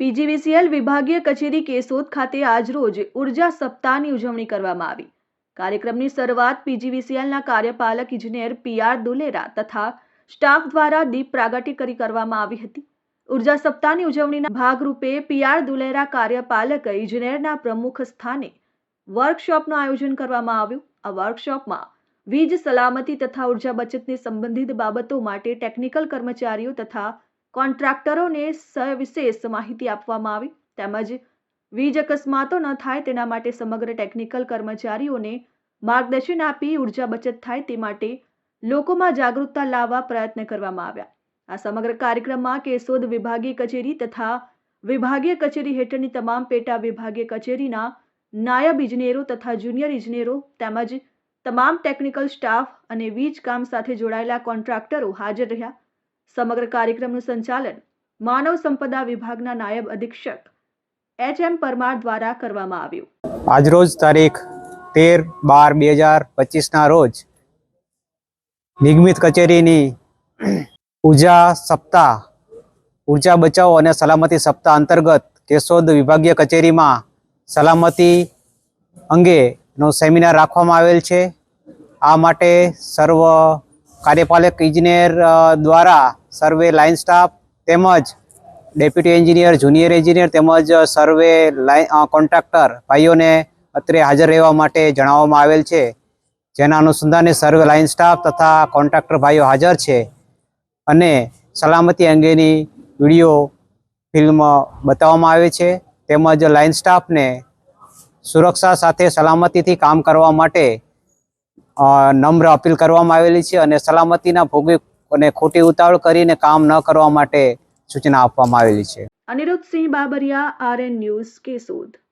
PGVCL વિભાગીય કચેરી કેશોદ ખાતે આજરોજ ઊર્જા સપ્તાહની ઉજવણી કરવામાં આવી. કાર્યક્રમની શરૂઆત પીજીવીસીએલના કાર્યપાલક ઇજનેર પીઆર દુલેરા તથા સ્ટાફ દ્વારા દીપ પ્રાગટ્ય કરી કરવામાં આવી હતી. ઊર્જા સપ્તાહની ઉજવણીના ભાગરૂપે પીઆર દુલેરા કાર્યપાલક ઇજનેરના પ્રમુખ સ્થાને વર્કશોપનું આયોજન કરવામાં આવ્યું. આ વર્કશોપમાં વીજ સલામતી તથા ઊર્જા બચતને સંબંધિત બાબતો માટે ટેકનિકલ કર્મચારીઓ તથા કોન્ટ્રાક્ટરોને સવિશેષ માહિતી આપવામાં આવી. તેમજ વીજ અકસ્માતો ન થાય તેના માટે સમગ્ર ટેકનિકલ કર્મચારીઓને માર્ગદર્શન આપી ઊર્જા બચત થાય તે માટે લોકોમાં જાગૃતતા લાવવા પ્રયત્ન કરવામાં આવ્યા. આ સમગ્ર કાર્યક્રમમાં કેશોદ વિભાગીય કચેરી તથા વિભાગીય કચેરી હેઠળની તમામ પેટા વિભાગીય કચેરીના નાયબ ઇજનેરો તથા જુનિયર ઇજનેરો તેમજ તમામ ટેકનિકલ સ્ટાફ અને વીજ કામ સાથે જોડાયેલા કોન્ટ્રાક્ટરો હાજર રહ્યા. સમગ્ર કાર્યક્રમનું સંચાલન માનવ સંપદા વિભાગના નાયબ અધિક્ષક એચ એમ પરમાર દ્વારા કરવામાં આવ્યું. આજરોજ તારીખ તેર બાર બે હજાર પચીસના રોજ નિગમિત કચેરીની ઊર્જા સપ્તાહ ઊર્જા બચાવો અને સલામતી સપ્તાહ અંતર્ગત કેશોદ વિભાગીય કચેરીમાં સલામતી અંગેનો સેમિનાર રાખવામાં આવેલ છે. આ માટે સર્વ કાર્યપાલક ઇજનેર દ્વારા સર્વે લાઇન સ્ટાફ તેમજ ડેપ્યુટી એન્જિનિયર જુનિયર એન્જિનિયર તેમજ સર્વે લાઇન કોન્ટ્રાક્ટર ભાઈઓને અત્રે હાજર રહેવા માટે જણાવવામાં આવેલ છે. જેના અનુસંધાને સર્વે લાઇન સ્ટાફ તથા કોન્ટ્રાક્ટર ભાઈઓ હાજર છે અને સલામતી અંગેની વીડિયો ફિલ્મ બતાવવામાં આવે છે. તેમજ લાઇન સ્ટાફને સુરક્ષા સાથે સલામતીથી કામ કરવા માટે નમ્ર અપીલ કરવામાં આવેલી છે અને સલામતીના ભોગે અને ખોટી ઉતાવળ કરીને કામ ન કરવા માટે સૂચના આપવામાં આવેલી છે. Aniruddhsinh Babariya, RN news Keshod.